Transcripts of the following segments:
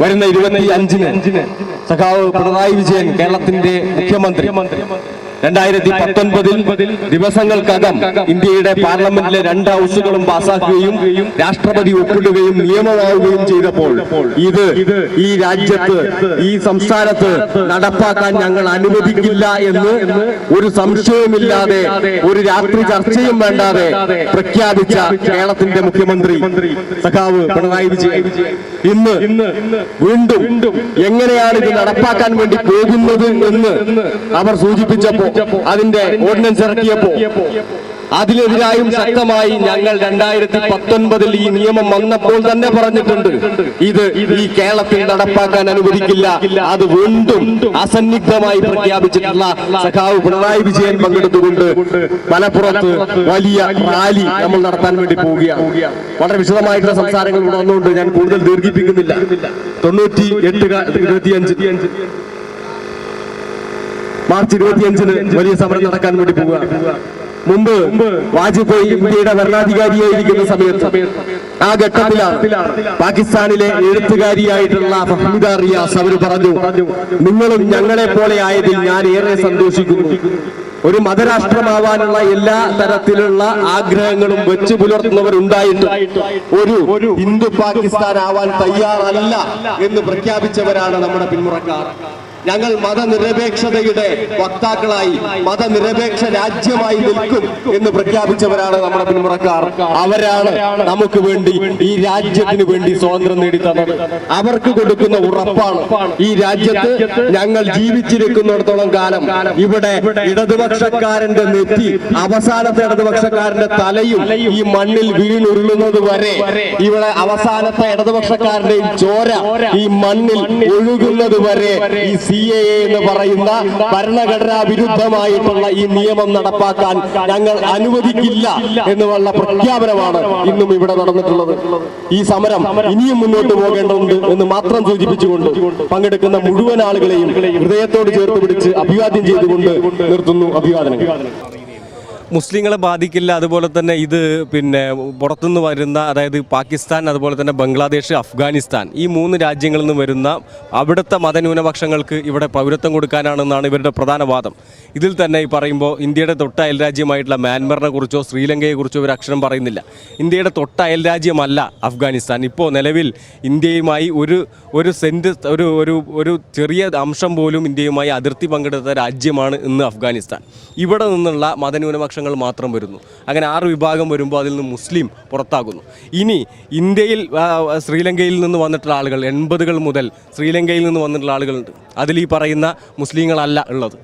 വരുന്ന ഇരുപത്തി അഞ്ചിന് സഖാവ് പിണറായി വിജയൻ കേരളത്തിന്റെ മുഖ്യമന്ത്രി. രണ്ടായിരത്തി പത്തൊൻപതിൽ ദിവസങ്ങൾക്കകം ഇന്ത്യയുടെ പാർലമെന്റിലെ രണ്ട് ഹൗസുകളും പാസാക്കുകയും രാഷ്ട്രപതി ഒപ്പിടുകയും നിയമമാവുകയും ചെയ്തപ്പോൾ ഇത് ഈ രാജ്യത്ത് ഈ സംസ്ഥാനത്ത് നടപ്പാക്കാൻ ഞങ്ങൾ അനുവദിക്കില്ല എന്ന് ഒരു സംശയവുമില്ലാതെ ഒരു രാത്രി ചർച്ചയും വേണ്ടാതെ പ്രഖ്യാപിച്ച കേരളത്തിന്റെ മുഖ്യമന്ത്രി സഖാവ് പിണറായി വിജയൻ. ഇന്ന് വീണ്ടും എങ്ങനെയാണ് ഇത് നടപ്പാക്കാൻ വേണ്ടി പോകുന്നത് എന്ന് അവർ സൂചിപ്പിച്ചപ്പോ അതിന്റെ ഓർഡിനൻസ് ഇറക്കിയപ്പോ അതിനെതിരായും ശക്തമായി ഞങ്ങൾ രണ്ടായിരത്തി പത്തൊൻപതിൽ ഈ നിയമം വന്നപ്പോൾ തന്നെ പറഞ്ഞിട്ടുണ്ട്. ഇത് ഈ കേരളത്തിൽ നടപ്പാക്കാൻ അനുവദിക്കില്ല. അത് വീണ്ടും അസന്നിഗ്ധമായി പ്രഖ്യാപിച്ചിട്ടുള്ള സഖാവ് പിണറായി വിജയൻ പങ്കെടുത്തുകൊണ്ട് മലപ്പുറത്ത് വലിയ റാലി നമ്മൾ നടത്താൻ വേണ്ടി പോവുകയാണ്. വളരെ വിശദമായിട്ടുള്ള സംസാരങ്ങൾ ഇവിടെ വന്നുകൊണ്ട് ഞാൻ കൂടുതൽ ദീർഘിപ്പിക്കുന്നില്ല. തൊണ്ണൂറ്റി എട്ട് ഇരുപത്തിയഞ്ച്. മാർച്ച് ഇരുപത്തിയഞ്ചിന് വലിയ സമരം നടക്കാൻ വേണ്ടി പോവുക. മുമ്പ് വാജ്പേയി ഇന്ത്യയുടെ ഭരണാധികാരിയായിരിക്കുന്ന സമയത്ത് ആ ഘട്ടത്തിലാണ് പാകിസ്ഥാനിലെ എഴുത്തുകാരിയായിട്ടുള്ള ഫഹ്മിദ റിയാസ് അവർ പറഞ്ഞു നിങ്ങളും ഞങ്ങളെ പോലെ ആയതിൽ ഞാൻ ഏറെ സന്തോഷിക്കുന്നു. ഒരു മതരാഷ്ട്രമാവാനുള്ള എല്ലാ തരത്തിലുള്ള ആഗ്രഹങ്ങളും വെച്ചു പുലർത്തുന്നവരുണ്ടായിട്ട് ഒരു ഹിന്ദു പാകിസ്ഥാൻ ആവാൻ തയ്യാറല്ല എന്ന് പ്രഖ്യാപിച്ചവരാണ് നമ്മുടെ പിന്മുറക്കാർ. ഞങ്ങൾ മതനിരപേക്ഷതയുടെ വക്താക്കളായി മതനിരപേക്ഷ രാജ്യമായി നിൽക്കും എന്ന് പ്രഖ്യാപിച്ചവരാണ് നമ്മുടെ പിന്മുറക്കാർ. അവരാണ് നമുക്ക് വേണ്ടി ഈ രാജ്യത്തിന് വേണ്ടി സ്വാതന്ത്ര്യം നേടി തന്നത് അവർക്ക് കൊടുക്കുന്ന ഉറപ്പാണ് ഈ രാജ്യത്ത് ഞങ്ങൾ ജീവിച്ചിരിക്കുന്നിടത്തോളം കാലം ഇവിടെ ഇടതുപക്ഷക്കാരന്റെ നെറ്റി അവസാനത്തെ ഇടതുപക്ഷക്കാരന്റെ തലയും ഈ മണ്ണിൽ വീണുരുളുന്നത് വരെ ഇവിടെ അവസാനത്തെ ഇടതുപക്ഷക്കാരന്റെയും ചോര ഈ മണ്ണിൽ ഒഴുകുന്നത് വരെ ഈ സി എ എന്ന് പറയുന്ന ഭരണഘടനാ വിരുദ്ധമായിട്ടുള്ള ഈ നിയമം നടപ്പാക്കാൻ ഞങ്ങൾ അനുവദിക്കില്ല എന്നുള്ള പ്രഖ്യാപനമാണ് ഇന്നും ഇവിടെ നടന്നിട്ടുള്ളത്. ഈ സമരം ഇനിയും മുന്നോട്ട് പോകേണ്ടതുണ്ട് എന്ന് മാത്രം സൂചിപ്പിച്ചുകൊണ്ട് പങ്കെടുക്കുന്ന മുഴുവൻ ആളുകളെയും ഹൃദയത്തോട് ചേർത്ത് പിടിച്ച് അഭിവാദ്യം ചെയ്തുകൊണ്ട് നിർത്തുന്നു അഭിവാദനങ്ങൾ. മുസ്ലിങ്ങളെ ബാധിക്കില്ല. അതുപോലെ തന്നെ ഇത് പിന്നെ പുറത്തുനിന്ന് വരുന്ന അതായത് പാകിസ്ഥാൻ അതുപോലെ തന്നെ ബംഗ്ലാദേശ് അഫ്ഗാനിസ്ഥാൻ ഈ മൂന്ന് രാജ്യങ്ങളിൽ നിന്ന് വരുന്ന അവിടുത്തെ മതന്യൂനപക്ഷങ്ങൾക്ക് ഇവിടെ പൗരത്വം കൊടുക്കാനാണെന്നാണ് ഇവരുടെ പ്രധാന വാദം. ഇതിൽ തന്നെ ഈ പറയുമ്പോൾ ഇന്ത്യയുടെ തൊട്ട അയൽ രാജ്യമായിട്ടുള്ള മ്യാൻമറിനെ കുറിച്ചോ ശ്രീലങ്കയെക്കുറിച്ചോ ഒരു അക്ഷരം പറയുന്നില്ല. ഇന്ത്യയുടെ തൊട്ട അയൽ രാജ്യമല്ല അഫ്ഗാനിസ്ഥാൻ. ഇപ്പോൾ നിലവിൽ ഇന്ത്യയുമായി ഒരു ഒരു സെന്റ് ഒരു ഒരു ഒരു ചെറിയ അംശം പോലും ഇന്ത്യയുമായി അതിർത്തി പങ്കെടുത്ത രാജ്യമാണ് ഇന്ന് അഫ്ഗാനിസ്ഥാൻ. ഇവിടെ നിന്നുള്ള മതന്യൂനപക്ഷങ്ങൾ മാത്രം വരുന്നു. അങ്ങനെ ആറ് വിഭാഗം വരുമ്പോൾ അതിൽ നിന്ന് മുസ്ലിം പുറത്താകുന്നു. ഇനി ഇന്ത്യയിൽ ശ്രീലങ്കയിൽ നിന്ന് വന്നിട്ടുള്ള ആളുകൾ എൺപതുകൾ മുതൽ ശ്രീലങ്കയിൽ നിന്ന് വന്നിട്ടുള്ള ആളുകളുണ്ട്. അതിൽ ഈ പറയുന്ന മുസ്ലിങ്ങളല്ല ഉള്ളത്.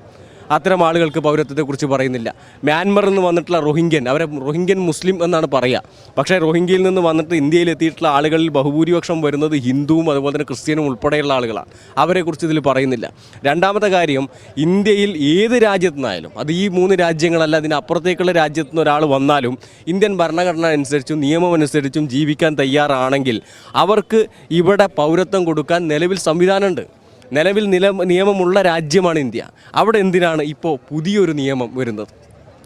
അത്തരം ആളുകൾക്ക് പൗരത്വത്തെക്കുറിച്ച് പറയുന്നില്ല. മ്യാൻമറിൽ നിന്ന് വന്നിട്ടുള്ള റോഹിംഗ്യൻ അവരെ റോഹിംഗ്യൻ മുസ്ലിം എന്നാണ് പറയുക. പക്ഷേ റോഹിംഗ്യയിൽ നിന്ന് വന്നിട്ട് ഇന്ത്യയിൽ എത്തിയിട്ടുള്ള ആളുകളിൽ ബഹുഭൂരിപക്ഷം വരുന്നത് ഹിന്ദുവും അതുപോലെ തന്നെ ക്രിസ്ത്യനും ഉൾപ്പെടെയുള്ള ആളുകളാണ്. അവരെക്കുറിച്ച് ഇതിൽ പറയുന്നില്ല. രണ്ടാമത്തെ കാര്യം ഇന്ത്യയിൽ ഏത് രാജ്യത്തു നിന്നായാലും അത് ഈ മൂന്ന് രാജ്യങ്ങളല്ല അതിനപ്പുറത്തേക്കുള്ള രാജ്യത്തു നിന്ന് ഒരാൾ വന്നാലും ഇന്ത്യൻ ഭരണഘടന അനുസരിച്ചും നിയമം അനുസരിച്ചും ജീവിക്കാൻ തയ്യാറാണെങ്കിൽ അവർക്ക് ഇവിടെ പൗരത്വം കൊടുക്കാൻ നിലവിൽ സംവിധാനമുണ്ട്. നിലവിൽ നില നിയമമുള്ള രാജ്യമാണ് ഇന്ത്യ. അവിടെ എന്തിനാണ് ഇപ്പോൾ പുതിയൊരു നിയമം വരുന്നത്?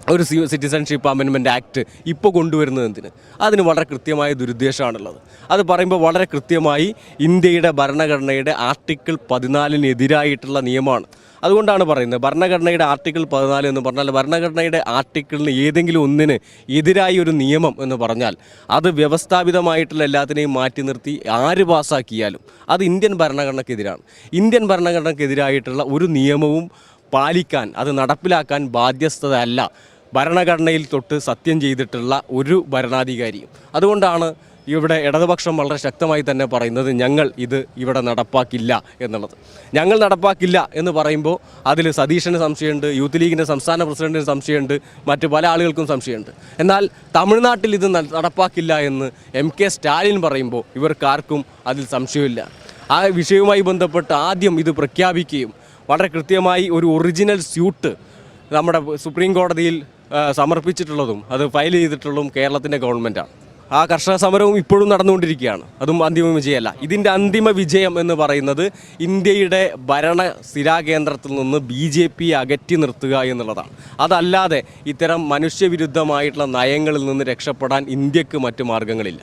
ഒരു സിറ്റിസൺഷിപ്പ് അമെൻമെന്റ് ആക്ട് ഇപ്പോൾ കൊണ്ടുവരുന്നത് എന്തിന്? അതിന് വളരെ കൃത്യമായ ദുരുദ്ദേശമാണുള്ളത്. അത് പറയുമ്പോൾ വളരെ കൃത്യമായി ഇന്ത്യയുടെ ഭരണഘടനയുടെ ആർട്ടിക്കിൾ പതിനാലിനെതിരായിട്ടുള്ള നിയമമാണ്. അതുകൊണ്ടാണ് പറയുന്നത് ഭരണഘടനയുടെ ആർട്ടിക്കിൾ പതിനാല് എന്ന് പറഞ്ഞാൽ ഭരണഘടനയുടെ ആർട്ടിക്കിളിന് ഏതെങ്കിലും ഒന്നിന് എതിരായി ഒരു നിയമം എന്ന് പറഞ്ഞാൽ അത് വ്യവസ്ഥാപിതമായിട്ടുള്ള എല്ലാത്തിനെയും മാറ്റി നിർത്തി ആര് പാസ്സാക്കിയാലും അത് ഇന്ത്യൻ ഭരണഘടനയ്ക്കെതിരാണ് ഇന്ത്യൻ ഭരണഘടനയ്ക്കെതിരായിട്ടുള്ള ഒരു നിയമവും പാലിക്കാൻ അത് നടപ്പിലാക്കാൻ ബാധ്യസ്ഥത അല്ല ഭരണഘടനയിൽ തൊട്ട് സത്യം ചെയ്തിട്ടുള്ള ഒരു ഭരണാധികാരിയും. അതുകൊണ്ടാണ് ഇവിടെ ഇടതുപക്ഷം വളരെ ശക്തമായി തന്നെ പറയുന്നത് ഞങ്ങൾ ഇത് ഇവിടെ നടപ്പാക്കില്ല എന്നുള്ളത്. ഞങ്ങൾ നടപ്പാക്കില്ല എന്ന് പറയുമ്പോൾ അതിൽ സതീശന് സംശയമുണ്ട് യൂത്ത് ലീഗിന്റെ സംസ്ഥാന പ്രസിഡന്റിന് സംശയമുണ്ട് മറ്റ് പല ആളുകൾക്കും സംശയമുണ്ട്. എന്നാൽ തമിഴ്നാട്ടിൽ ഇത് നടപ്പാക്കില്ല എന്ന് എം കെ സ്റ്റാലിൻ പറയുമ്പോൾ ഇവർക്കാർക്കും അതിൽ സംശയമില്ല. ആ വിഷയവുമായി ബന്ധപ്പെട്ട് ആദ്യം ഇത് പ്രഖ്യാപിക്കുകയും വളരെ കൃത്യമായി ഒരു ഒറിജിനൽ സ്യൂട്ട് നമ്മുടെ സുപ്രീം കോടതിയിൽ സമർപ്പിച്ചിട്ടുള്ളതും അത് ഫയൽ ചെയ്തിട്ടുള്ളതും കേരളത്തിന്റെ ഗവൺമെന്റാണ് ആ കർഷക സമരവും ഇപ്പോഴും നടന്നുകൊണ്ടിരിക്കുകയാണ്. അതും അന്തിമ വിജയമല്ല. ഇതിന്റെ അന്തിമ വിജയം എന്ന് പറയുന്നത് ഇന്ത്യയുടെ ഭരണ സ്ഥിരാകേന്ദ്രത്തിൽ നിന്ന് ബി ജെ പി അകറ്റി നിർത്തുക എന്നുള്ളതാണ്. അതല്ലാതെ ഇത്തരം മനുഷ്യവിരുദ്ധമായിട്ടുള്ള നയങ്ങളിൽ നിന്ന് രക്ഷപ്പെടാൻ ഇന്ത്യയ്ക്ക് മറ്റു മാർഗങ്ങളില്ല.